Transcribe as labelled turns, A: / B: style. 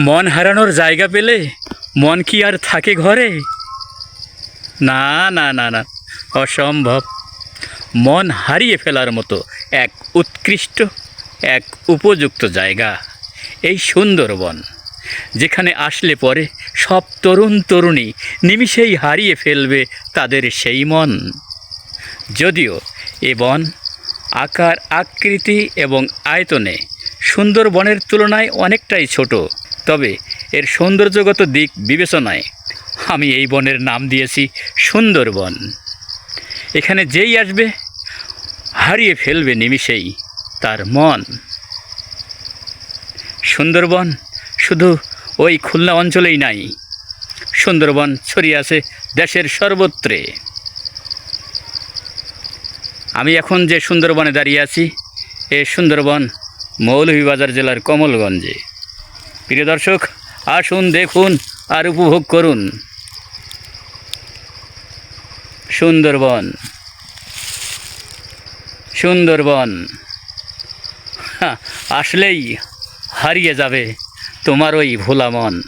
A: মন হারানোর জায়গা পেলে মন কি আর থাকে ঘরে? না না না না, অসম্ভব। মন হারিয়ে ফেলার মতো এক উৎকৃষ্ট, এক উপযুক্ত জায়গা এই সুন্দরবন, যেখানে আসলে পরে সব তরুণ তরুণী নিমিষেই হারিয়ে ফেলবে তাদের সেই মন। যদিও এ বন আকার, আকৃতি এবং আয়তনে সুন্দরবনের তুলনায় অনেকটাই ছোট তবে এর সৌন্দর্যগত দিক বিবেচনায় আমি এই বনের নাম দিয়েছি সুন্দরবন। এখানে যেই আসবে, হারিয়ে ফেলবে নিমিষেই তার মন। সুন্দরবন শুধু ওই খুলনা অঞ্চলেই নাই, সুন্দরবন ছড়িয়ে আছে দেশের সর্বত্রে। আমি এখন যে সুন্দরবনে দাঁড়িয়ে আছি, এ সুন্দরবন মৌলভীবাজার জেলার কমলগঞ্জে। প্রিয় দর্শক, আসুন, দেখুন আর উপভোগ করুন। সুন্দরবন। সুন্দরবন। আসলেই হারিয়ে যাবে তোমার ওই ভোলা মন।